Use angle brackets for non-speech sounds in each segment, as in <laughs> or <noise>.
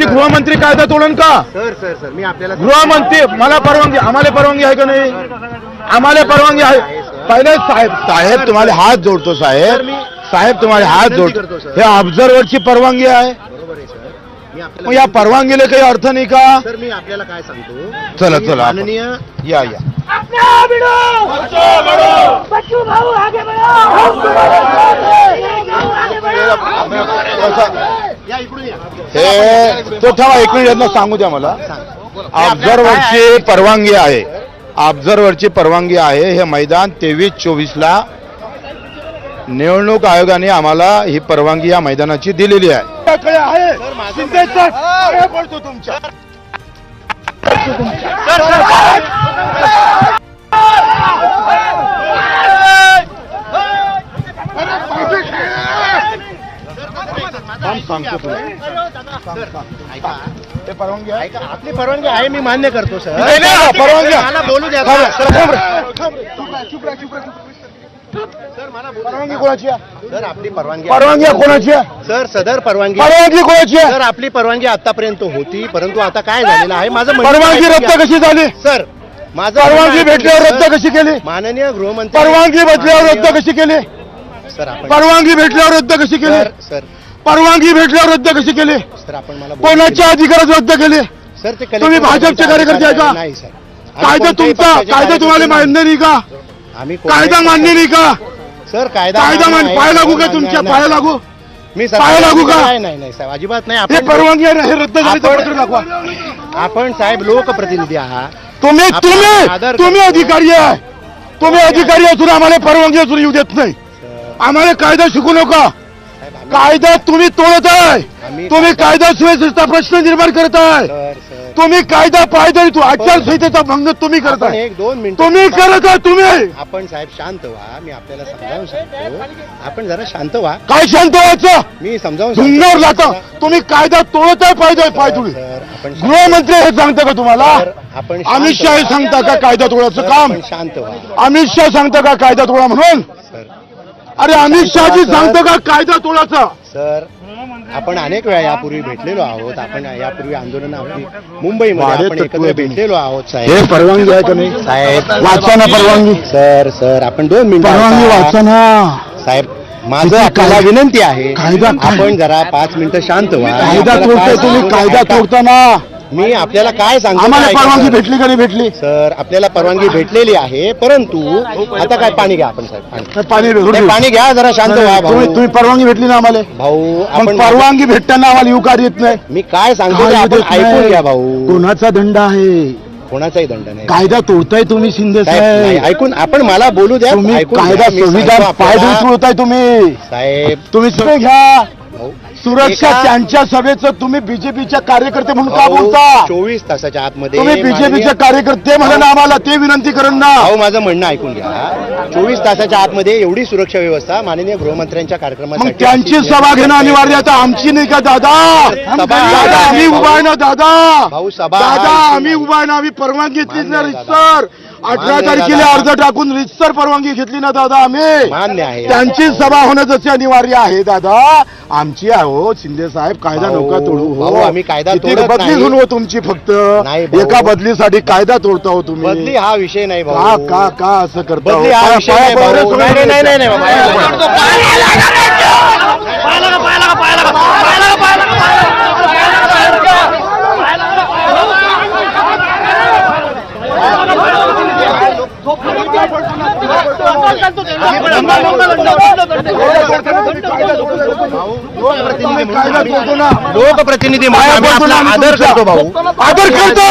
तुमची गृहमंत्री कायदा तोडून का? सर सर सर मी आपल्याला गृहमंत्री मला परवानगी आम्हाला परवानगी आहे का नाही? आम्हाला परवानगी आहे. पहिले साहेब साहेब तुम्हाला हात जोडतो साहेब. साहेब तुम्हाला हात जोडतो. हे ऑब्झर्वरची परवानगी आहे. मग या परवानगीला काही अर्थ नाही का? सर मी आपल्याला काय सांगतो? चला, चला, आपण. माननीय या या. अपने आप बढ़ो बच्चू भाऊ आगे बढ़ो! हम भाऊ आगे बढ़ो! या इकडून या. हे तो ठेवा एक मिनिट यांना सांगू द्या मला. ऑब्झर्वरची परवानगी आहे. ऑब्झर्वरची परवानगी आहे हे मैदान तेवीस चोवीस ला निवडणूक आयोगाने आम्हाला ही परवानगी या मैदानाची दिलेली आहे. ते परवानगी आहे ऐका आपली परवानगी आहे मी मान्य करतो सर. परवानगी बोलू द्या थांब, सर. थांब रे. सर मला बोलू परवानगी कोणाची सर आपली परवानगी. परवानगी कोणाची सर सदर परवानगी परवानगी कोणाची सर आपली परवानगी आतापर्यंत होती परंतु आता काय झालेलं आहे? माझं म्हणणं परवानगी रद्द. कशी झाली? सर माझं परवानगी म्हणणं भेटल्यावर रद्द सर. कशी केली? माननीय गृहमंत्री परवानगी भेटल्यावर रद्द माननीय- कशी केली? सर आपण परवानगी भेटल्यावर रद्द कशी केली? Sir sir. परवानगी भेटल्यावर रद्द कशी केली? सर आपण मला बोलू कोणाच्या अधिकारात रद्द केली. सर ते कलेक्टर तुम्ही भाजपचे कार्यकर्ते आहे का? नाही सर. आम्ही कायदा कोणत्याही तुमचा पक्षाचे कायदा तुम्हाला कार्यकर्ते मान्य नाही का. आम्ही कायदा मान्य नाही का? सर कायदा कायदा मान्य पाय लागू का तुमच्या. पाय लागू? मी पाय लागू का? नाही नाही साहेब अजिबात नाही. हे आपण परवानगी आहे हे रद्द झाली तर आपण- पत्र दाखवा. आपण साहेब लोकप्रतिनिधी आहात. तुम्ही आपण तुम्ही आदर तुम्ही करतो. अधिकारी आहे. तुम्ही अधिकारी असून आम्हाला परवानगी असून येऊ देत नाही. आम्हाला कायदा शिकू नका. साहेब, आम्ही- कायदा तुम्ही तोडत आहे. आम्ही तुम्ही कायदा- सुव्यवस्थेचा प्रश्न निर्माण करत आहे. सर. तुम्ही कायदा पायदळी तू आचारसंहितेचा भंग तुम्ही करत आपण आहे एक दोन मिनिटं तुम्ही करत आहे तुम्ही. आपण साहेब शांत व्हा. मी आपल्याला समजावून सांगतो. आपण जरा शांत व्हा. काय शांत व्हायचं? मी समजावून धुंगावर. जाता तुम्ही कायदा तोडत आहे पायदळ पाय तुम्ही सर आपण शांत- गृहमंत्री हे सांगतं का तुम्हाला? आपण अमित शाह हे. सांगता का कायदा तोडायचं काम? शांत व्हा. अमित शाह सांगतं का कायदा तोडा म्हणून? अरे अमित शहाजी. सांगतं का कायदा तोडायचा? सर आपण अनेक वेळा यापूर्वी भेटलेलो आहोत आपण यापूर्वी आंदोलन आपली मुंबईमध्ये वाढे आपण एकत्र. भेटलेलो आहोत साहेब परवानगी आहे का नाही साहेब परवानगी सर सर आपण दोन मिनिटं परवानगी ऐका. वाचा ना साहेब माझं किती आपल्याला कायदा- विनंती आहे कायदा काय? आपण जरा पाच मिनिटं शांत व्हा कायदा आपल्याला तोडताय तुम्ही कायदा. तोडताना मी आपल्याला काय सांगतो आम्हाला परवानगी सर. भेटली का नाही भेटली? सर आपल्याला परवानगी भेटलेली आहे परंतु आता काय पाणी घ्या आपण साहेब पाणी. पाणी नाही, घ्या जरा शांत व्हा तुम्ही भाऊ. तुम्ही परवानगी भेटली ना आम्हाला? भाऊ मग आपण परवानगी भेटताना आम्हाला युकार येत नाही? मी काय सांगतो ते काय आपण देत ऐकून नाही. घ्या भाऊ. कोणाचा दंड आहे? कोणाचाही दंड नाही. कायदा तोडताय तुम्ही शिंदे साहेब नाही, साहेब ऐकून आपण मला बोलू द्या तुम्ही ऐकून कायदा घ्या. मी संविधान सांगतो आपल्याला. तोडताय तुम्ही. साहेब. तुम्ही सगळे घ्या. सुरक्षा त्यांच्या सभेचं तुम्ही बीजेपीच्या कार्यकर्ते म्हणून का बोलता? चोवीस तासाच्या आतमध्ये तुम्ही बीजेपीचे कार्यकर्ते म्हणा ना आम्हाला ते विनंती करून ना. भाऊ माझं म्हणणं ऐकून घ्या. चोवीस तासाच्या आतमध्ये एवढी सुरक्षा व्यवस्था माननीय गृहमंत्र्यांच्या मग कार्यक्रमासाठी त्यांची सभा घेणं. अनिवार्य. आता आमची नाही का दादा? आम्ही. उभा आहे ना दादा? भाऊ, सभा दादा हा आम्ही उभा आहे ना आम्ही परवानगी घेतली रितसर अठरा तारखेला. अर्ज टाकून रितसर परवानगी घेतली ना दादा आम्ही मान्य आहे त्यांची सभा होणं जसे अनिवार्य आहे दादा आमची आहे हो शिंदे साहेब कायदा भाऊ, नका तोडू हो आम्ही कायदा किती तोडत बदली नाही. घेऊन हो तुमची फक्त नाही, भाऊ. एका बदलीसाठी कायदा तोडता हो तुम्ही बदली हा विषय नाही का भाऊ का का असं करता हो? बदली हा पाया- विषय पाया नाही भाऊ. नाही. पाया लोकप्रतिनिधी म्हणून आपला आदर करतो भाऊ. आदर करतो.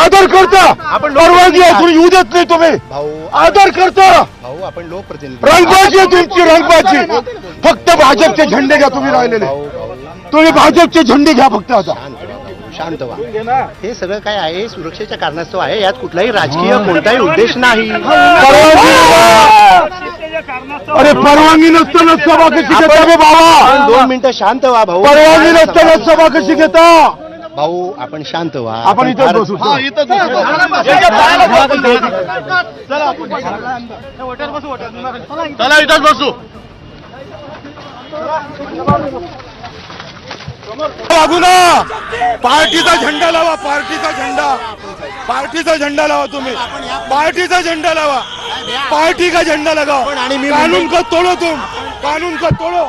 आदर करतो. परवानगी असून येऊ देत नाही तुम्ही. भाऊ आदर करतो. भाऊ आपण लोकप्रतिनिधी. रंगबाजी आहे तुमची रंगबाजी फक्त भाजपचे झेंडे घ्या तुम्ही राहिलेले. तुम्ही भाजपचे झेंडे घ्या फक्त आता. शांत व्हा, हे सगळं काय आहे सुरक्षेच्या कारणास्तव आहे यात कुठलाही राजकीय कोणताही उद्देश नाही परवानगी अरे परवानगी नसताना सभा कशी घेता आपण बाबा दोन मिनिटं शांत व्हा भाऊ परवानगी नसताना सभा कशी घेता भाऊ आपण शांत व्हा आपण इथं बसू चला इथंच बसू लागू ना. पार्टीचा झेंडा लावा पार्टीचा झेंडा. पार्टीचा झेंडा लावा तुम्ही. पार्टीचा झेंडा लावा. पार्टी का झेंडा लगाओ आणि मी कानून का तोडो तुम? कानून का तोडो?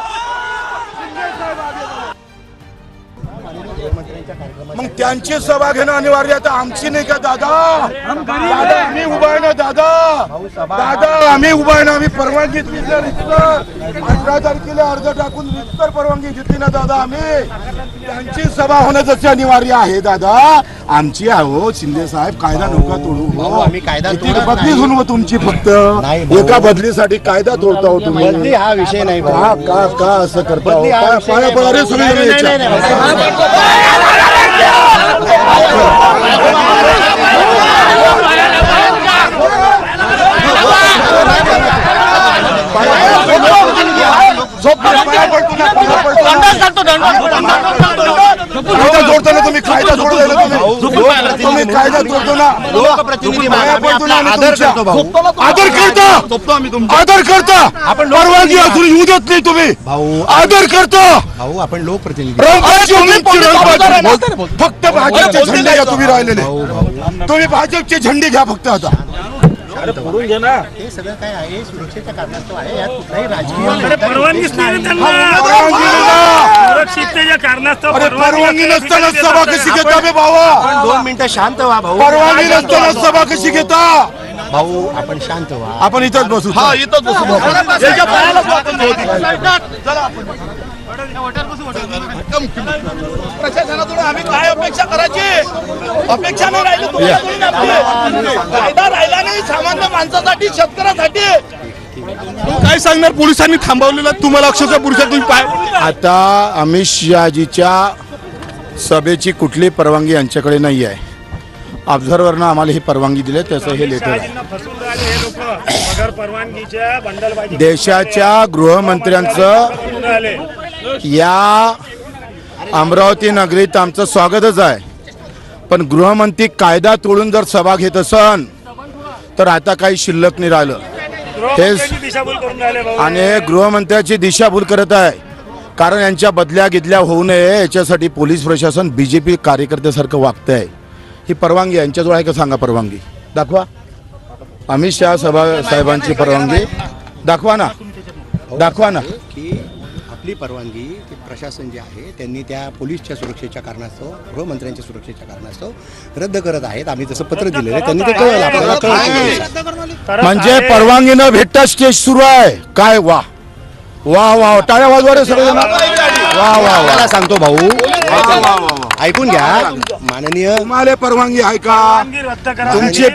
मग त्यांची सभा घेणं अनिवार्य आहे, तर आमची नाही का दादा? दादा आम्ही उभा आहे ना दादा दादा आम्ही उभा आहे ना आम्ही परवानगी अठरा तारखेला अर्ज टाकून रितसर परवानगी घेतली ना दादा आम्ही. त्यांची सभा होणं जसे अनिवार्य आहे दादा. आमची आहो शिंदे साहेब कायदा नौका तोडू. आम्ही कायदा बदली नाही. होऊन तुमची फक्त. एका बदलीसाठी कायदा तोडता हो तुम्ही. बदली हा विषय नाही. का का का असं करता हो? पाया रे भाऊ. सगळे नाही, ना, तुम्ही कायदा तुम्ही. कायदा जोडतो ना आदर. करतो आदर करता. आपण परवानगी अजून येऊ देत नाही तुम्ही. आदर करता. भाऊ आपण लोकप्रतिनिधी. फक्त भाजपचे झेंडे घ्या तुम्ही राहिलेले. तुम्ही भाजपचे झेंडे घ्या फक्त आता. हे. सगळं काय आहे? सुरक्षेच्या कारणास्तव आहे. यात कुठलाही राजकीय परवानगीच नाही. ना सुरक्षिततेच्या कारणास्तव अरे परवानगी नसताना सभा कशी घेता बे भावा? दोन मिनिटं शांत व्हा भाऊ. परवानगी नसताना सभा कशी घेता? भाऊ आपण शांत व्हा. आपण इथंच बसू. हा इथंच प्रशासनाकडून आम्ही काय अपेक्षा करायची? अपेक्षा नाही राहिली. कायदा राहिला नाही सामान्य माणसासाठी शेतकऱ्यासाठी. तू काय सांगणार? पोलिसांनी थांबवलेला तुम्हाला अक्षरशः पुरुषा तुम्ही पाय आता अमित शहाजीच्या सभेची कुठली परवानगी यांच्याकडे नाही आहे. ऑब्झर्व्हरनं आम्हाला ही परवानगी दिली आहे, त्याचं हे लेटर आहे. देशाच्या गृहमंत्र्यांचं या अमरावती नगरीत आमचं स्वागतच आहे. पण गृहमंत्री कायदा तोडून जर सभा घेत असन तर आता काही शिल्लक नाही राहिलं. गृहमंत्र्यांची दिशाभूल करून राहिले भाऊ. आणि गृहमंत्र्याची दिशाभूल करत आहे. कारण यांच्या बदल्या गिदल्या होऊ नये याच्यासाठी पोलीस प्रशासन बी जे पी कार्यकर्त्यासारखं वागतं आहे ही परवानगी आहे. यांच्याजवळ आहे का सांगा परवानगी? दाखवा. अमित शहा सभा साहेबांची परवानगी. दाखवा ना. दाखवा ना. की आपली परवानगी ते प्रशासन जे आहे त्यांनी त्या पोलीसच्या सुरक्षेच्या कारणास्तव गृहमंत्र्यांच्या सुरक्षेच्या कारणास्तव रद्द करत आहेत. आम्ही जसं पत्र दिलेलं आहे त्यांनी ते कळलं आपल्याला कळलं. म्हणजे. परवानगी न भेटता स्टेज सुरू आहे. काय वा? वा वा टाळ्या वाजवा रे सगळे वा वा वा. सांगतो भाऊ ऐकून घ्या माननीय तुम्हाला परवानगी आहे का? परवानगी रद्द करा. तुमची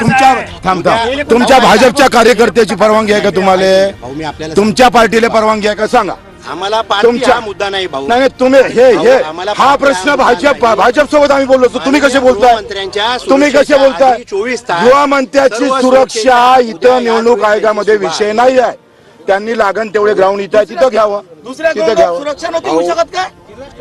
तुमच्या थांबता तुमच्या भाजपच्या कार्यकर्त्याची परवानगी आहे का तुम्हाला? तुमच्या पार्टीला परवानगी आहे का? सांगा. आम्हाला पार्टी तुमच्या- हा मुद्दा नाही भाऊ. नाही नाही, तुम्ही हे हे आम्हाला हा पार्टी प्रश्न भाजप नाही. भाजप सोबत आम्ही बोललो होतो. तुम्ही कसे बोलताय? गृहमंत्र्यांच्या तुम्ही कसे सुरक्षेच्या बोलताय? आधी 24 तास गृहमंत्र्याची सर्व सुरक्षा सुरक्षेच्या उद्या इथं या निवडणूक आयोगामध्ये सुरुवात. विषय नाही आहे. त्यांनी लागण तेवढे ग्राउंड इथं आहे, तिथं घ्यावं. दुसऱ्या तिथं घ्यावं. सुरक्षा नव्हती होऊ शकत काय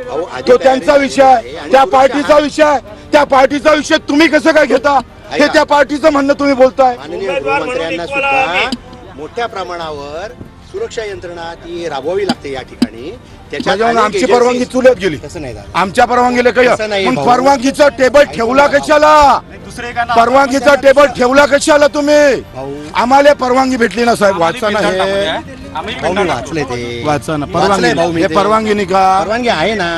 भाऊ, आधी तो त्यांचा विषय आहे. आहे. आणि त्या पार्टीचा हा- विषय आहे. त्या पार्टीचा विषय तुम्ही कसं काय घेता? हे. त्या पार्टीचं म्हणणं तुम्ही बोलताय. माननीय गृहमंत्र्यांना सुद्धा मोठ्या प्रमाणावर सुरक्षा यंत्रणा ती राबवावी लागते या ठिकाणी. त्याच्यात त्याच्यामुळे अनेक आमची agencies- परवानगी चुलत गेली. तसं नाही झालं. आमच्या परवानगीला तसं काही नाही मग भाऊ. परवानगीचा टेबल ठेवला कशाला? परवानगीचा टेबल ठेवला कशाला तुम्ही? आम्हाला परवानगी भेटली ना साहेब. वाचा ना हे. भाऊ मी वाचलंय ते. वाचा ना. वाचलंय परवानगी भाऊ मी हे ते. परवानगी नाही का? परवानगी आहे ना.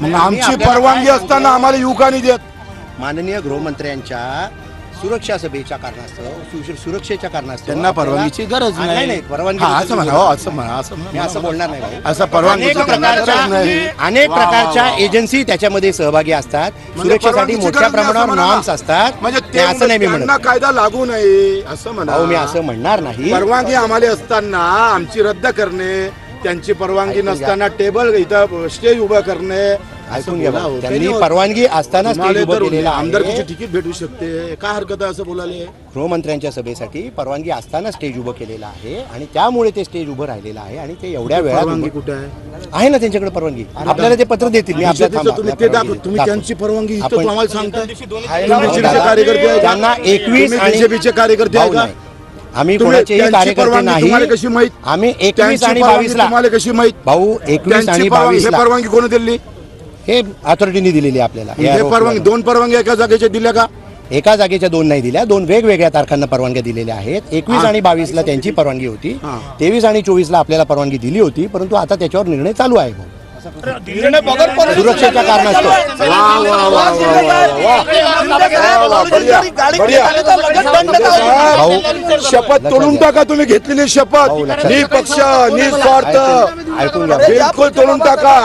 मग आम्ही आमची आपल्याला परवानगी काय असताना? आम्हाला नाही देत. माननीय गृहमंत्र्यांच्या सुरक्षा सभेच्या कारणास्तव सुरक्षेच्या कारणास्तव त्यांना परवानगीची गरज नाही नाही. परवानगी हा, असं म्हणा हो, असं म्हणा असं मी असं बोलणार नाही भाऊ असं परवानगीची अनेक प्रकारच्या. अनेक. एजन्सी त्याच्यामध्ये सहभागी असतात. म्हणजे सुरक्षेसाठी परवानगीची मोठ्या गरज नाही असं प्रमाणावर म्हणा. नॉर्म्स असतात. म्हणजे ते असं नाही मी त्यांना म्हणत. कायदा लागू नये असं म्हणा. भाऊ मी असं म्हणणार नाही. परवानगी आम्हाला असताना आमची रद्द करणे त्यांची परवानगी ऐकून घ्या. नसताना टेबल इथं स्टेज उभं करणे ऐकून घ्या त्यांनी काही परवानगी असताना तुम्हाला स्टेज उभं तर केलेलं आमदारकीची आहे तिकीट भेटू शकते. काय हरकत आहे असं बोलायला गृहमंत्र्यांच्या सभेसाठी परवानगी असताना स्टेज उभं केलेलं आहे आणि त्यामुळे ते स्टेज उभं राहिलेलं आहे आणि ते एवढ्या वेळात परवानगी उभं- कुठे आहे? आहे ना त्यांच्याकडे परवानगी. आपल्याला ते पत्र देतील. मी आपल्या तुम्ही ते दाखव तुम्ही त्यांची परवानगी इथं आपण- आम्हाला सांगताय. तुम्ही. कार्यकर्ते आहे का? त्यांना एकवीस तुम्ही आणि BJP चे कार्यकर्ते आहे भाऊ का? नाही. आम्ही तुम्ही कोणाचेही त्यांची कार्यकर्ते परवानगी नाही. तुम्हाला कशी माहीत? आम्ही एकवीस त्यांची आणि परवानगी बावीस ला तुम्हाला कशी माहीत? भाऊ एकवीस त्यांची आणि परवानगी बावीस हे ला परवानगी कोणी दिली? हे अथॉरिटीने दिलेली आहे आपल्याला. हे ARO परवानगी दोन परवानगी एका जागेच्या दिल्या का? एका जागेच्या दोन नाही दिल्या. दोन वेगवेगळ्या तारखांना परवानग्या दिलेल्या आहेत. एकवीस आणि बावीसला त्यांची परवानगी होती. हा. तेवीस आणि चोवीसला आपल्याला परवानगी दिली होती परंतु आता त्याच्यावर निर्णय चालू आहे. भाऊ. सुरक्षेच्या कारणास्तव शपथ तोडून टाका तुम्ही घेतलेली शपथ. निपक्ष निस्वार्थ ऐकून घ्या बिलकुल तोडून टाका.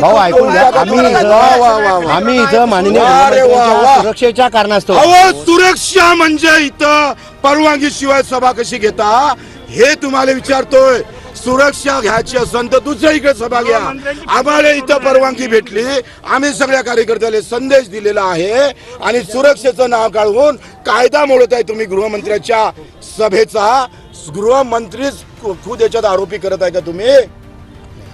भाऊ ऐकून घ्या. आम्ही इथं वा वा वा वा आम्ही इथं माननीय वा रे वा, गृहमंत्र्यांच्या वा. सुरक्षेच्या कारणास्तव. अहो सुरक्षा म्हणजे इथं परवानगी शिवाय सभा कशी घेता? हे तुम्हाला विचारतोय. सुरक्षा घ्यायची असेल तर दुसऱ्या इकडे सभा घ्या. आम्हाला इथं परवानगी भेटली. आम्ही सगळ्या कार्यकर्त्याला संदेश दिलेला आहे आणि सुरक्षेचं नाव काढून कायदा मोडत आहे तुम्ही गृहमंत्र्याच्या सभेचा गृहमंत्रीच खुद याच्यात आरोपी करत आहे का तुम्ही?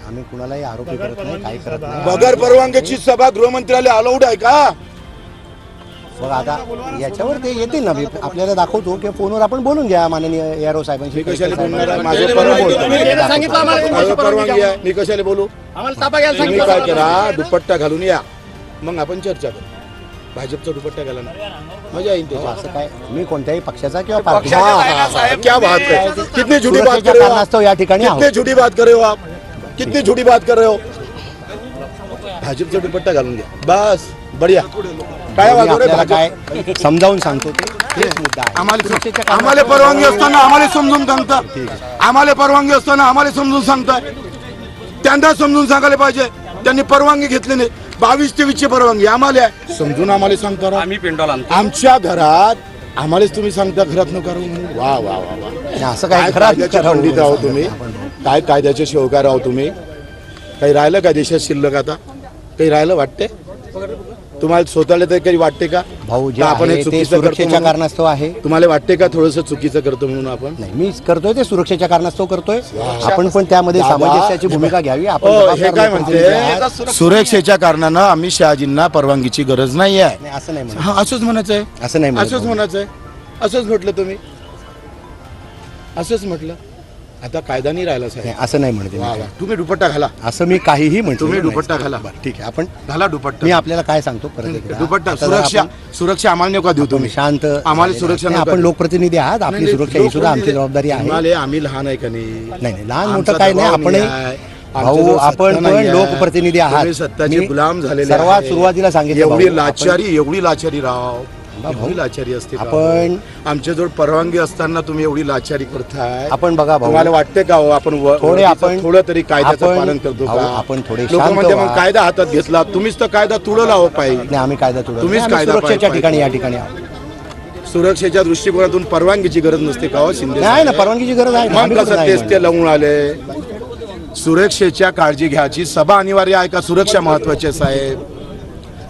आम्ही कुणालाही आरोपी करत नाही काही करत नाही. बगर परवानगीची सभा गृहमंत्र्याला अलाउड आहे का? बघ आता याच्यावर ते येतील ना मी आपल्याला दाखवतो की फोनवर आपण बोलून घ्या माननीय एआरओ साहेबांशी. मी कशाला बोलणार आहे माझं परवानगी माझं परवानगी आहे. मी कशाला बोलू? तुम्ही काय करा? दुपट्टा घालून या. मग आपण चर्चा करू. भाजपचा दुपट्टा घाला ना. मजा येईल त्याच्यात. असं काय? मी कोणत्याही पक्षाचा किंवा पार्टीचा हाँ, हाँ, क्या बात है कितनी झूठी बात सुरक्षेच्या कर रहे हो कारणास्तव? या ठिकाणी? कितनी आहोत. झूठी बात कर रहे हो आप कितनी झूठी बात कर रहे हो भाजपचा दुपट्टा घालून घ्या. बस. बढिया. काय आपल्याला? काय समजावून सांगतो ते. हेच मुद्दा आहे. आम्हाला परवानगी असताना आम्हाला समजून सांगता. आम्हाला परवानगी असताना आम्हाला समजून सांगताय त्यांना समजून सांगायला पाहिजे. त्यांनी परवानगी घेतली नाही. बावीस तेवीस ची परवानगी आम्हाला आहे. समजून आम्हाला सांगता. आम्ही पेंडॉल आमच्या घरात आम्हालाच तुम्ही सांगता घरात न करू म्हणून. वा वा वा असं काय काय खराब कायद्याचे करावं पंडित आहो म्हणून तुम्ही. काय कायद्याचे शिवकार आहो तुम्ही? काही राहिलं का देशात शिल्लक आता? काही राहिलं वाटते तुम्हाला स्वतःला तरी काही वाटते का? भाऊ जे आपण हे आहे ते चुकीचं करतो सुरक्षेच्या म्हणून? कारणास्तव आहे. तुम्हाला वाटते का थोडस चुकीचं करतो म्हणून आपण? नाही मी करतोय ते सुरक्षेच्या कारणास्तव करतोय. आपण पण त्यामध्ये सामंजस्याची भूमिका घ्यावी. आपण जबाबदार हे काय लोकप्रतिनिधी आहात. म्हणते सुरक्षेच्या कारणानं आम्ही शहाजींना परवानगीची गरज नाही आहे. नाही, असं नाही म्हणत. हा असंच म्हणायचं आहे असं नाही म्हणत असंच भाऊ. म्हणायचं आहे असंच म्हटलं तुम्ही? असंच म्हटलं? आता कायदा नाही राहिला नाही, साहेब असं नाही म्हणते वा मी. वा तुम्ही दुपट्टा घाला असं मी काहीही म्हणतो तुम्ही दुपट्टा घाला. ठीक आहे आपण घाला दुपट्टा मी आपल्याला काय सांगतो परत एकदा. दुपट्टा आता जर सुरक्षा आपण- सुरक्षा आम्हाला नका देऊ तुम्ही तुम्ही शांत आम्हाला झालेले सुरक्षा. नका आपण देऊ. लोकप्रतिनिधी आहात आपली नाही, सुरक्षा ही सुद्धा आमची जबाबदारी आहे तुम्हाला आम्ही लहान आहे का नाही नाही लहान आमचा मोठं काही नाही दबाव आपण आहे. भाऊ आमच्याजवळ आपण सत्ता पण नाही आहे. लोकप्रतिनिधी आहात तुम्ही सत्ताचे मी गुलाम झालेले सर्वात आहे. सुरुवातीला सांगितलं एवढी आपण- लाचारी एवढी लाचारी राव एवढी लाचारी असते का? आपण- आमच्याजवळ परवानगी असताना तुम्ही एवढी लाचारी करताय. आपण बघा भाऊ. तुम्हाला वाटते का हो आपण व- थोडे आपण- थोडं तरी कायद्याचं आपण- पालन करतो आपण थोडे लोक शांत म्हणते व्हा. मग कायदा हातात घेतला तुम्हीच तर कायदा तुडवला हो पाहिजे नाही आम्ही कायदा तुडवला तुम्हीच नाही, आम्ही कायदा सुरक्षेच्या ठिकाणी या ठिकाणी आहोत. सुरक्षेच्या दृष्टिकोनातून परवानगीची गरज नसते का हो शिंदे नाही ना साहेब? परवानगीची गरज आहे. ना, मग आम्ही कसं नाही तेच ते लावून आले? सुरक्षेच्या काळजी घ्यायची. सभा अनिवार्य आहे का सुरक्षा महत्वाची आहे, साहेब?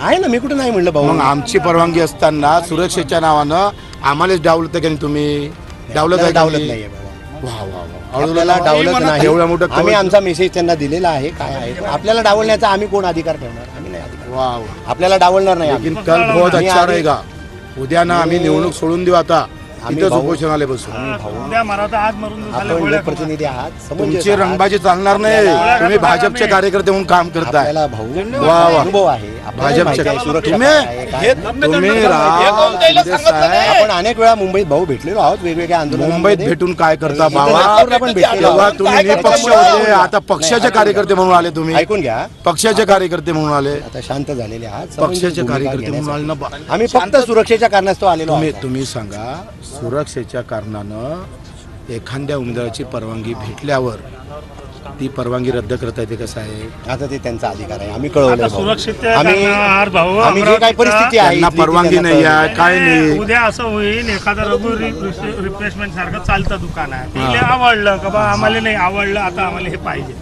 आहे ना मी कुठे नाही म्हणलं भाऊ. मग आमची परवानगी असताना सुरक्षेच्या नावानं आम्हालाच डावलत का नाही तुम्ही? डावलत आहे का डावलत नाही? नाहीये बाबा वा, वा, वा. आपल्याला डावलत नाही. एवढं मोठं कवच- आम्ही आमचा मेसेज त्यांना दिलेला आहे काय आहे. आपल्याला डावलण्याचा आम्ही कोण अधिकार ठेवणार? आम्ही नाही अधिकार वा, वा. आपल्याला डावलणार नाही आम्ही. लेकिन कल बहुत आम्ही अच्छा आधी- रहेगा. उद्या ना आम्ही निवडणूक सोडून देऊ आता. आम्ही इथंच भाऊ- उपोषणाला बसू उद्या मराठा आज मरून झाले आपण गोळ्या लोकप्रतिनिधी आहात समंजस तुमची आहात. रंगबाजी चालणार नाही तुम्ही भाजपचे कार्यकर्ते म्हणून काम करताय आपल्याला भाऊ वा, वा. अनुभव आहे आपल्याला भाजपचे- माहिती आहे सुरक्षा तुम्ही- काय आहे, काय नाही. तुम्ही राव कोण द्यायला शिंदे सांगितलं नाही? साहेब, आपण अनेक वेळा मुंबईत भाऊ भेटलेलो आहोत वेगवेगळ्या आंदोलनांमध्ये मुंबईत भेटून काय करता बाबा तेव्हा. तुम्ही निपक्ष करता होते? आता पक्षाचे कार्यकर्ते म्हणून आले तुम्ही ऐकून घ्या पक्षाचे कार्यकर्ते म्हणून आले आता शांत झालेले आहात पक्षाचे भूमिका कार्यकर्ते म्हणून आले ना. बा- आम्ही फक्त सुरक्षेच्या कारणास्तव आलेलो तुम्ही आहोत तुम्ही सांगा सुरक्षेच्या कारणानं एखाद्या उमेदवाराची परवानगी भेटल्यावर ती परवानगी रद्द करता येते कसं आहे आता ते त्यांचा अधिकार आहे. आम्ही कळवलं सुरक्षित आम्ही आम्ही जे परिस्थिती आहे परवानगी नाही. आहे काय नाही. उद्या असं होईल एखादं रघु रिप्लेसमेंट सारखं चालतं दुकान आहे. तिला आवडलं का बा आम्हाला नाही आवडलं आता आम्हाला हे पाहिजे.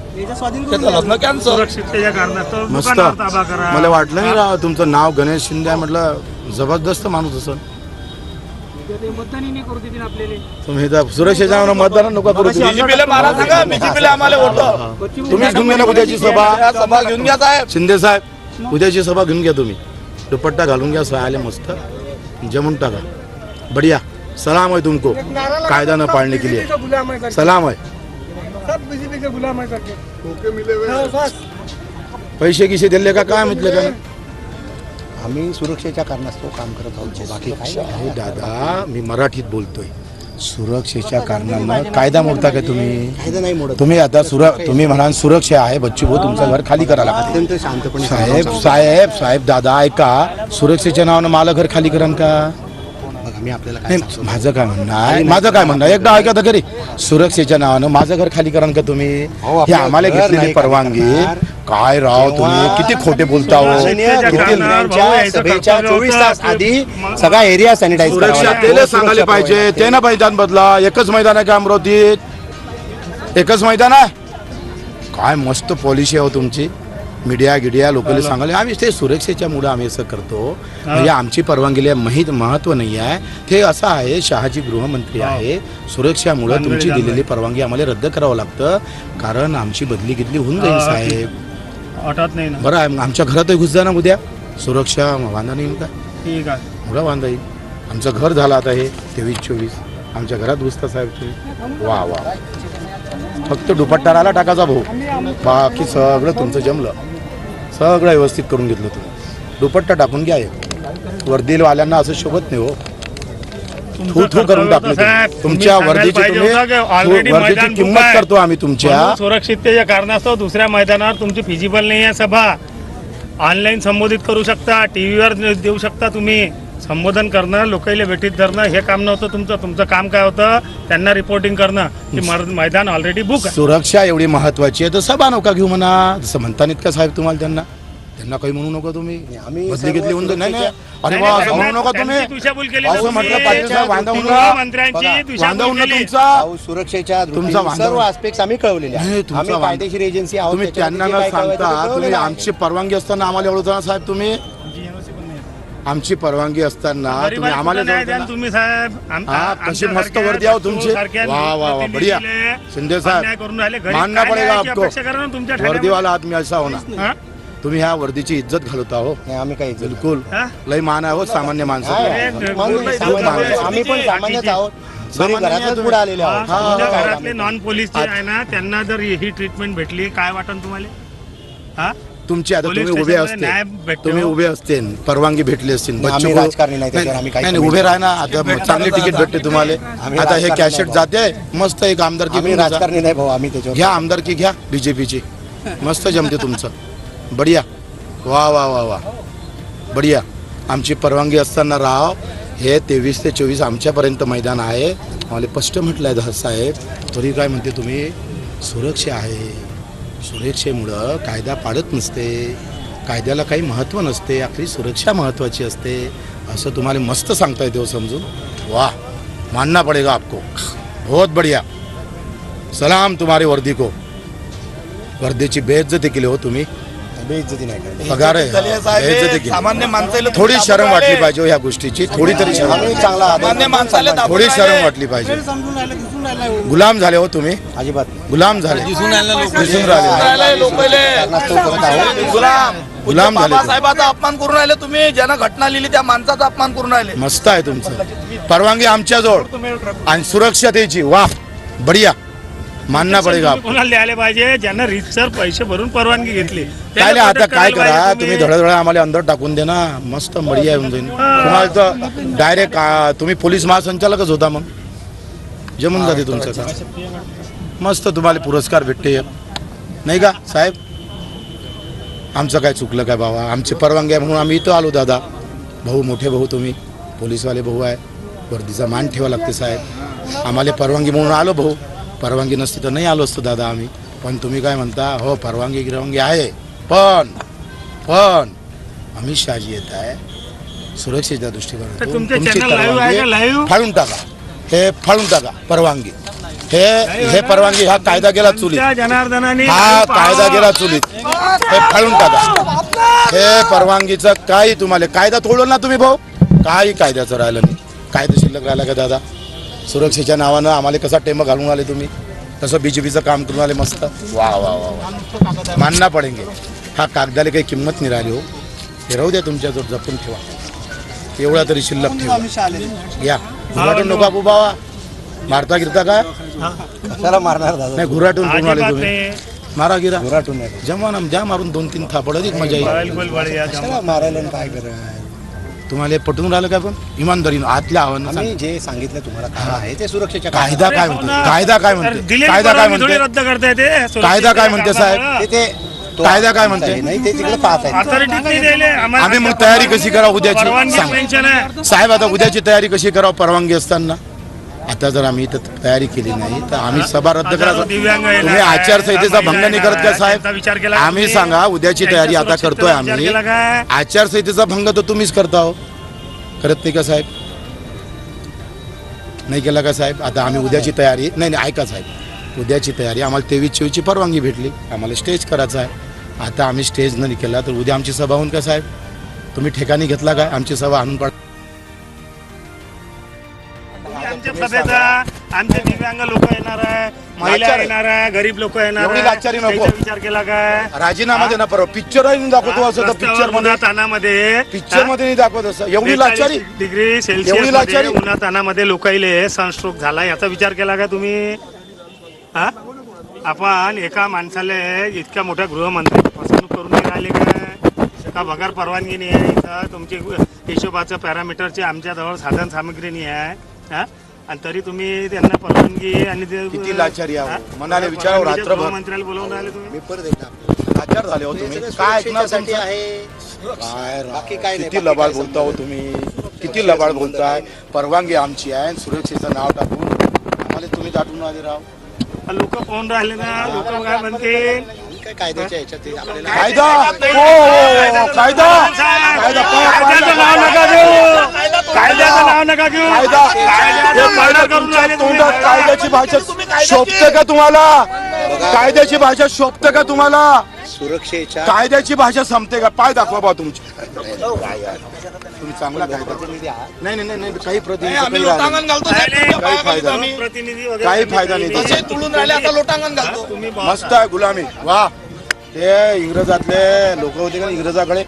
मस्त. मला वाटलं नाही राव तुमचं नाव गणेश शिंदे म्हटलं जबरदस्त माणूस असं तुम्ही तर सुरक्षेच्या मतदान नको करू तुम्ही. बीजेपीला मारा सांगा बीजेपीला आम्हाला होतं तुम्हीच घेऊन घ्या ना उद्याची सभा. या सभा घेऊन घ्या साहेब. शिंदे साहेब उद्याची सभा घेऊन घ्या तुम्ही. दुपट्टा घालून घ्या आले मस्त. जमून टाका. बढिया. सलाम है तुमको. कायदा न पाळने के लिए सलाम है। पैसे किसे दिले का? काय म्हटले का आम्ही सुरक्षेच्या कारणास्तव काम करत आहोत. बाकी काय नाही. अहो दादा. मी मराठीत बोलतोय. सुरक्षेच्या कारणानं कायदा मोडता का तुम्ही? कायदा नाही मोडत. तुम्ही आता सुर तुम्ही म्हणाल सुरक्षा आहे बच्चू भाऊ तुमचं घर खाली करा लागते अत्यंत शांतपणे साहेब साहेब साहेब दादा ऐका. सुरक्षेच्या नावानं मला घर खाली करा का? आम्ही आपल्याला काय नाही सांगतो? माझं काय म्हणणं आहे? माझं काय म्हणणं आहे? एकदा ऐका तर खरी सुरक्षेच्या नावानं माझं घर खाली करा का तुम्ही? अहो, हे आपलं आम्हाला घर घेतलेली नाही खाली परवानगी. करणार. काय राव तुम्ही? किती खोटे बोलता हो? माननीय सुरक्षेच्या किती कारणावर भाऊ त्यांच्या यायचं सभेच्या कर्तव्य चोवीस होतं. तास आधी सगळा एरिया सॅनिटाईज सुरक्षा तेले सांगायला पाहिजे. ते ना मैदान बदला. एकच मैदान आहे का अमरावतीत? एकच मैदान आहे? काय मस्त पॉलिसी आहे हो तुमची. मीडिया गिडिया लोकांना सांगायला आम्ही ते सुरक्षेच्या मुळे आम्ही असं करतो. म्हणजे आमची परवानगीला माहीत महत्त्व नाही आहे. ते असं आहे शहाजी गृहमंत्री आहे. सुरक्षामुळे तुमची. दिलेली परवानगी आम्हाला रद्द करावं लागतं. कारण आमची बदली गिदली होऊन जाईल साहेब. आठवत नाही ना. बरं आहे आमच्या घरातही घुस जा ना उद्या. सुरक्षा वांधा नाही का ठीक आहे. वांदा येईल आमचं घर झालं आता हे तेवीस चोवीस आमच्या घरात घुसता साहेब तुम्ही. वा वा. फक्त दुपट्टा राहिला टाकाचा भाऊ. बाकी सगळं तुमचं जमलं. सगळं व्यवस्थित करून घेतलं तुम्ही दुपट्टा टाकून घ्या. वर्दीवाल्यांना असं शोभत नाही हो. थू थू करून टाकलं. तुमच्या वर्दीची तुम्ही वर्दीची किंमत करतो आम्ही तुमच्या. सुरक्षिततेच्या कारणास्तव दुसऱ्या मैदानावर तुमची फिजिबल नाही आहे सभा. ऑनलाईन संबोधित करू शकता टीव्हीवर देऊ शकता तुम्ही. संबोधन करणं लोकांना भेटीत धरणं हे काम नव्हतं तुमचं. तुमचं काम काय होतं? त्यांना रिपोर्टिंग करणं. की मैदान ऑलरेडी बुक सुरक्षा एवढी महत्वाची आहे तर सभा नका घेऊ म्हणा. जसं म्हणता नाहीत का साहेब तुम्हाला त्यांना. त्यांना काही म्हणू नका तुम्ही आम्ही बदली घेतली म्हणून नाही नाही अरे वा असं म्हणू नका तुम्ही असं. म्हटलं वांदा होऊन वांदा होऊन. तुमचा सुरक्षेच्या तुमचा वांदा सर्व. आस्पेक्ट आम्ही कळवलेले नाही, आहेत. तुमचा आम्ही वांदा- कायदेशीर एजन्सी आहोत तुम्ही त्यांना जे न काय कळवायचं ते सांगता तुम्ही कळवलेलं आहे. आमची परवानगी असताना आम्हाला एवढं ना साहेब तुम्ही आमची परवानगी असताना तुम्ही आम्हाला तुम्ही साहेब आम- हा, कशी मस्त वर्दी आहो तुमची. सारख्या वा, वा, वा, बढिया. प्रतिनिधीले शिंदे साहेब, अन्याय करून राहिले घरी मानना काय पडेगा न्यायाची आपको. अपेक्षा करा ना तुमच्या ठाण्यामध्ये? वर्दीवाला आदमी असा होणार हा? तुम्ही ह्या वर्दीची इज्जत घालवता हो नाही, आम्ही काही बिलकुल. हा? लय मान आहे हो सामान्य माणसं. आहे, आम्ही माणूस- सामान्य पण सामान्यच आहोत. घरी सामान्य घरातच तुम्ही. पुढे आलेले हा, आहोत तुमच्या हा, घरातले नॉन पोलीस जे आहे ना त्यांना जर ही ट्रीटमेंट भेटली काय वाटन तुम्हाला? हा? तुमची आता पोलीस तुम्ही उभे न्याय असते. भेटतो. तुम्ही उभे असते. परवानगी भेटली असतील आम्ही बच्चू भाऊ- राजकारणी नाही, त्याच्यावर आम्ही काही नाही नाही, उभे राहा ना. आता चांगली तिकीट भेटते तुम्हाला. आम्ही आता हे राजकारणी कॅशेट नाही जाते मस्त एक आमदारकी आम्ही घेऊन जा. राजकारणी नाही भाऊ आम्ही त्याच्यावर घ्या आमदारकी घ्या बीजेपीची मस्त जमते तुमचं. बढिया. वा वा वा वा. बढिया. आमची परवानगी असताना राव हे तेवीस ते चोवीस आमच्यापर्यंत मैदान आहे. मला स्पष्ट म्हटलं आहे दास साहेब. तरी काय म्हणते तुम्ही? सुरक्षा आहे. सुरक्षेमुळं कायदा पाडत नसते. कायद्याला काही महत्त्व नसते. आपली सुरक्षा महत्त्वाची असते. असं तुम्हाला मस्त सांगता येते हो समजून. वा. मानना पडेगा आपको. बहुत बढ़िया. सलाम तुम्हारी वर्दी को. वर्दीची बेइज्जती केली हो तुम्ही. बेइज्जती नाही पगार आहे. बेइज्जती हे केली. सामान्य माणसाला थोडी शरम वाटली. पाहिजे हो ह्या गोष्टीची. थोडी तरी शरम आम्ही चांगला आदर सामान्य करतो. माणसाला दाबून थोडी राहिले. शरम वाटली पाहिजे. गुलाम झाले हो तुम्ही. अजिबात नाही. गुलाम झाले. दिसून राहिले. राहिले लोकले. कारणास्तव करत आहोत गुलाम. गुलाम. झाले. बाबासाहेबाचा अपमान करून राहिले तुम्ही. ज्यानं घटना लिहिली त्या माणसाचा अपमान करून राहिले. मस्त आहे तुमचं. परवानगी आमच्याजवळ. आणि सुरक्षा द्यायची वा बढिया. मानना पडेगा कोणाला द्यायला पाहिजे? ज्यांना रितसर पैसे भरून परवानगी घेतली. काय नाही, आता काय करा? तुम्ही धडधड आम्हाला अंदर टाकून दे ना. मस्त बढिया येऊन जाईल तुम्हाला तर डायरेक्ट तुम्ही पोलीस महासंचालकच होता मग. जमून जाते तुमचं काम. मस्त तुम्हाला पुरस्कार भेटते. एक. नाही का साहेब? आमचं काय चुकलं काय बाबा? आमची परवानगी आहे म्हणून आम्ही इथं आलो दादा. भाऊ मोठे भाऊ तुम्ही. पोलीसवाले भाऊ आहे. वर्दीचा मान ठेवा लागते साहेब. आम्हाला परवानगी म्हणून आलो भाऊ. परवानगी नसती तर नाही आलो असतो दादा आम्ही. पण तुम्ही काय म्हणता हो परवानगी गिरवानगी आहे. पण पण अमित शहाजी येत आहे. सुरक्षेच्या दृष्टिकोनातून तुमचे परवानगी? फाडून टाका. हे फाडून टाका परवानगी. हे हे परवानगी हा कायदा गेला चुलीत हा कायदा गेला चुलीत. हे फाडून टाका. हे परवानगीचं काही तुम्हाला कायदा तोडलं ना तुम्ही भाऊ. काही कायद्याचं राहिलं नाही. कायदा शिल्लक राहिला का दादा? सुरक्षेच्या नावानं आम्हाला कसा टेम घालून आले तुम्ही? तसं बीजेपीचं काम करून आले मस्त? वा वा वा वा. मानना पडेंगे. हा कागदाला काही किंमत नाही राहिली हो. हे राहू द्या तुमच्याजवळ जपून ठेवा. एवढा तरी शिल्लक ठेवा. या. घुराटून नको बाबू बाबा मारता गिरता का? कशाला मारणार दादा? नाही घुराटून करून आले तुम्ही. मारा गिरा. घरातून नाही. जमा ना द्या मारून दोन तीन थापड अधिक मजा येईल. बिलकुल बढिया कशाला मारायला काय करायला तुम्हाला हे पटवून राहिलं काय पण इमानदारीनं आतल्या आव्हान आम्ही जे सांगितलं तुम्हाला काय आहे ते सुरक्षेच्या कायदा काय म्हणते कायदा काय म्हणते कायदा काय म्हणते रद्द करता येते कायदा काय म्हणते, साहेब? ते ते तो कायदा काय म्हणते? नाही ते तिकडे पाहत आहे दिले आम्ही मग तयारी कशी करा उद्याची? परवानगी सांग. पेन्शन आहे. साहेब आता उद्याची तयारी कशी करावं परवानगी असताना? आता जर आम्ही इथं तयारी केली नाही तर आम्ही सभा रद्द करायचं. तुम्ही आचारसंहितेचा भंग नाही करत का साहेब? आम्ही? सांगा उद्याची तयारी आता करतोय आम्ही? आचारसंहितेचा भंग तर तुम्हीच करता हो. करत नाही का साहेब? नाही केला का साहेब? आता आम्ही उद्याची तयारी नाही नाही ऐका साहेब. उद्याची तयारी आम्हाला तेवीस चोवीसची परवानगी भेटली. आम्हाला स्टेज करायचा आहे. आता आम्ही स्टेज नाही केला तर उद्या आमची सभा होऊन का साहेब? तुम्ही ठिकाणी घेतला काय आमची सभा आणून पाड आमचे दिव्यांग लोक येणार आहे महिला लाचार. येणार आहे गरीब लोक येणार एवढी आहे. लाचारी नको. त्याचा विचार केला काय राजीनामा दे ना परवा पिक्चर दाखवतो असं तर पिक्चरमध्ये. तानामध्ये पिक्चरमध्ये नाही दाखवत असं. एवढी लाचारी. डिग्री एवढी सेल्सिअस लाचारी? उन्हात तानामध्ये लोकाईले सनस्ट्रोक झाला. याचा विचार केला का तुम्ही? हा? आपण एका माणसाला इतक्या मोठ्या गृहमंत्री फसवणूक करून नाही राहिले काय का? बगार परवानगी नाही आहे. इथं तुमची हिशोबाचं पॅरामीटरचे आमच्याजवळ साधन सामग्री नाही आहे. हा? आणि तरी तुम्ही त्यांना परवानगी आणि ते- किती लाचारी आहे. हा? मनाला विचारावं परवानगीच्या रात्रभर. गृहमंत्र्याला बोलवून राहिले तुम्ही. मी परत एकदा लाचार झाले हो तुम्ही. काय ऐकणार तुमचं? आहे. काय राव, बाकी काय नाही, किती बाकी लबाड काय बोलता हो तुम्ही? किती लबाड बोलताय? परवानगी आमची आहे सुरक्षेचं नाव टाकून आम्हाला तुम्ही दाटून आले राव. लोक पाहून राहिले ना लोक काय म्हणतील काय कायद्याच्या ह्याच्यात ते आपल्याला कायदा! हो, हो, हो, कायदा! कायदा नका घेऊ कायद्याचं नाव नका घेऊ. कायदा. कायद्याचं हे कायदा तुमच्या. तोंडात कायद्याची भाषा शोभते का तुम्हाला? कायद्याची भाषा शोभते का तुम्हाला? सुरक्षेच्या कायद्याची भाषा संपते का? पाय दाखवा बा तुमची. तुम्ही चांगला कायदा नाही नाही नाही नाही काही प्रतिनिधी आम्ही काही लोटांगण घालतो नाही, साहेब, काही फायदा आम्ही. प्रतिनिधी वगैरे काही फायदा नाही. तुम्ही- तसे तुडून राहिले आता लोटांगण घालतो. तुम्ही नाही. मस्त आहे गुलामी. वा. ते इंग्रजातले लोक होते का इंग्रजाकडे?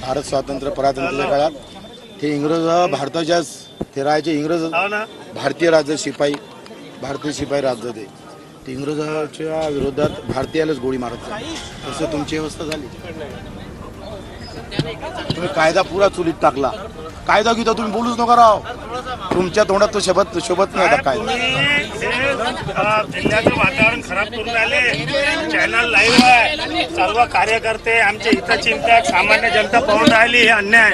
भारत स्वातंत्र्य परातंत्र्याच्या काळात. ते इंग्रज भारताच्या ते राहायचे इंग्रज हो भारतीय राज्य शिपाई भारतीय शिपाई राज्य ते. ते इंग्रजाच्या विरोधात भारतीयालाच गोळी मारत. तसं तुमची व्यवस्था झाली. तुम्ही कायदा पुरा चुलीत टाकला. कायदा गीता तुम्ही बोलूच नका राव. तुमच्या तोंडात तो शोभत शोभत नाही आता अ, जिल्ह्याचं वातावरण खराब करून आले चॅनल लाईव्ह आहे. सर्व कार्यकर्ते आमचे हितचिंतक सामान्य जनता पाहून राहिली हे अन्याय.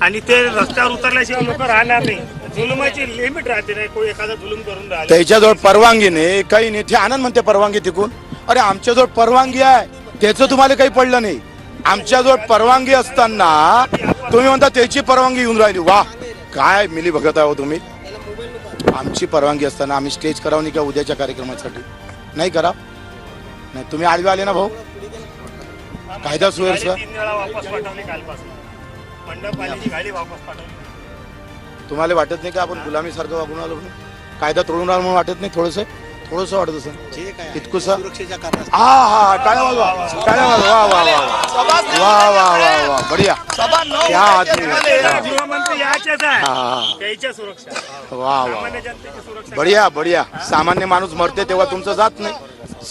आणि ते रस्त्यावर उतरल्याशिवाय लोक राहणार नाही. जुलुमाची लिमिट राहते नाही. कोणी एखादा जुलूम करून राहिले. त्याच्याजवळ परवानगी नाही. काही नाही. ते आनंद म्हणते परवानगी तिकून. अरे आमच्याजवळ परवानगी आहे. त्याचं तुम्हाला काही पडलं नाही. आमच्याजवळ परवानगी असताना तुम्ही म्हणता त्याची परवानगी येऊन राहिली. वा काय मिली बघत आहे तुम्ही? आमची परवानगी असताना आम्ही स्टेज करावं नाही का उद्याच्या कार्यक्रमासाठी? नाही करा? नाही तुम्ही आडवे आले ना भाऊ? कायदा सुव्यवस्था तुम्हाला वाटत नाही का आपण गुलामीसारखं वागून आलो? कायदा तोडून राहिलो म्हणून वाटत नाही थोडंसं? थोडस वाटत असं इतकुस हा हा टाळ्या वाजवा टाळ्या वाजवा वा वा वा. वा वा वा बढिया. क्या आदमी वा वा बढिया बढिया. सामान्य माणूस मरते तेव्हा तुमचं जात नाही.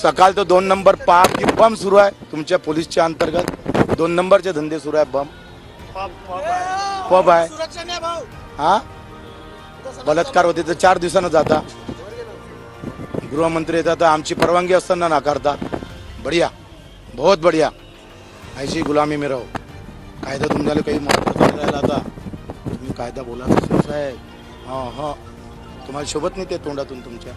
सकाळ तर दोन नंबर पाप की बम सुरू आहे तुमच्या पोलीसच्या अंतर्गत. दोन नंबरचे धंदे सुरू आहे बम. पब आहे. हा? बलात्कार होते तर चार दिवसानं जाता. गृहमंत्री येतात तर आमची परवानगी असताना नाकारता बढिया. बहुत बढिया. ऐशी गुलामी में रहो. कायदा तुमच्याला काही महत्त्वाचा राहिला आता. तुम्ही कायदा बोला साहेब. हा हा. तुम्हाला शोभत नाही ते तोंडातून तुमच्या.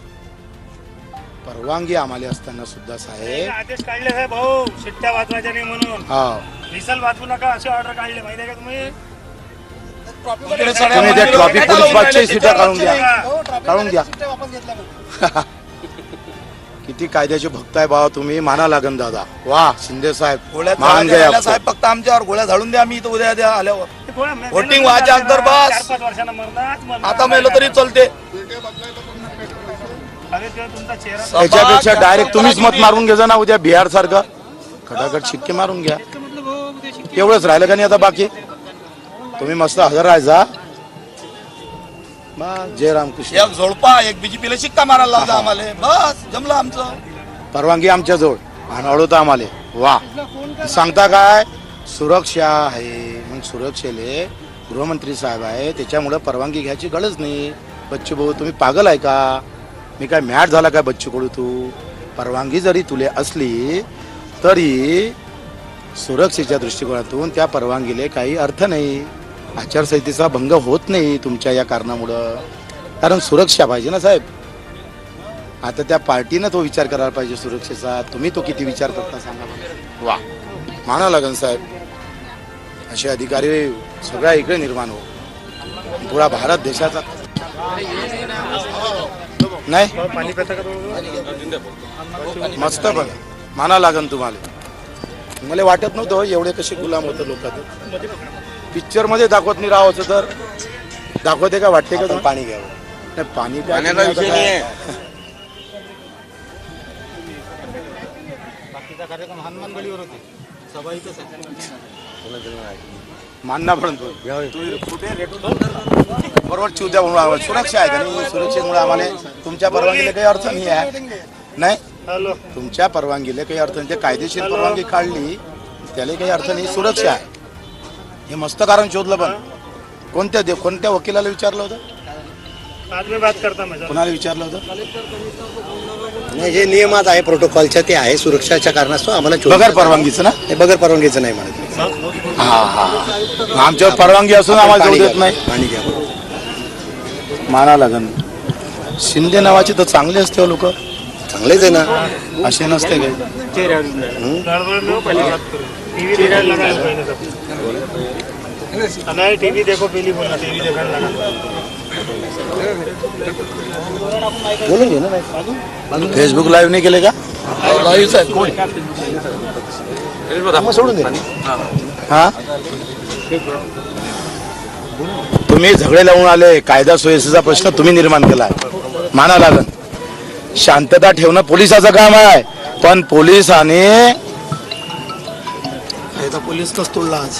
परवानगी आम्हाला असताना सुद्धा साहेब. आदेश काढले साहेब भाऊ. शिट्ट्या वाजवायच्या नाही म्हणून. हा. विसल वाचवू नका असे ऑर्डर काढले. माहिती आहे का तुम्ही? तुम्ही त्या ट्रॉफिक पोलीस पाचशे सीटा काढून घ्या काढून घ्या <laughs> <laughs> किती कायद्याचे भक्त आहे बाबा तुम्ही माना लागन दादा वा शिंदे साहेब मान गए आपको. साहेब फक्त आमच्यावर गोळ्या झाडून द्या आम्ही इथं उद्या द्या आल्यावर Voting मेलं व्हायच्या तर अंतर बस. आता मेलो तरी चालते तुमचा चेहरा त्याच्यापेक्षा डायरेक्ट तुम्हीच मत मारून घ्या ना उद्या बिहार सारखं खटाखट शिक्के मारून घ्या एवढंच राहिलं का नाही आता बाकी तुम्ही मस्त हजर राहायचा जय रामकृष्ण एक झोडपा एक बीजेपीला शिक्का मारायला लावला आम्हाला. बस जमलं आमचं. परवानगी आमच्या जवळ. आणि अडवता आम्हाला. वा. सांगता काय? सुरक्षा आहे. मग सुरक्षेले गृहमंत्री साहेब आहे. त्याच्यामुळे परवानगी घ्यायची गरज नाही. बच्चू भाऊ तुम्ही पागल आहे का? मी काय मॅट झाला काय बच्चू कडू तू? परवानगी जरी तुले असली तरी सुरक्षेच्या दृष्टिकोनातून त्या परवानगीले काही अर्थ नाही. आचारसंहितेचा भंग होत नाही तुमच्या या कारणामुळं. कारण सुरक्षा पाहिजे ना साहेब? आता त्या पार्टीनं तो विचार करायला पाहिजे सुरक्षेचा. तुम्ही तो किती विचार करता सांगा वा. माना लागन साहेब. असे अधिकारी सगळ्या इकडे निर्माण हो. पुरा भारत देशाचा. नाही? पाणी? मस्त बघ माना लागन तुम्हाला. मला वाटत नव्हतं एवढे कसे गुलाम होतं लोक. पिक्चरमध्ये दाखवत नाही राहावं तर. दाखवते का? वाटते का आपण तुम्हाला? पाणी घ्यावं. नाही पाणी प्यायचं नाही आता काय. मानना पण तो. बरोबर चिवत्या म्हणून आम्हाला. सुरक्षा आहे का नाही? सुरक्षेमुळे आम्हाला तुमच्या परवानगीला काही अर्थ नाही आहे. नाही? हॅलो. तुमच्या परवानगीला काही अर्थ नाही. ते कायदेशीर परवानगी काढली त्याला काही अर्थ नाही. सुरक्षा आहे. हे मस्त कारण शोधलं पण. कोणत्या दे कोणत्या वकिलाला विचारलं होतं? बाद में बात करता मैं कोणाला विचारलं होतं? नाही जे नियमात आहे प्रोटोकॉलच्या ते आहे सुरक्षाच्या कारणास्तव आम्हाला बगर परवानगीचं ना? नाही, बगर परवानगीचं नाही म्हणत मी. हा? हा मग आमच्यावर परवानगी असून आम्हाला पाणी जाऊ देत घ्या, नाही. पाणी घ्या. माना लागन. शिंदे नावाचे तर चांगले असते लोक. चांगलेच आहे ना. असे नसते काही. गड़बड़ में हो? पहले बात करो टीवी देखने लगा है पहले सब नहीं टीवी देखो पहले बोलना टीवी देखने लगा बोलून घे ना फेसबुक लाईव्ह नाही केले का मग सोडून दे हा तुम्ही झगडे लावून आले कायदा सुव्यवस्थेचा प्रश्न तुम्ही निर्माण केलाय माना लागन शांतता ठेवणं पोलिसाचं काम आहे पण पोलिसाने पोलीस तोडला आज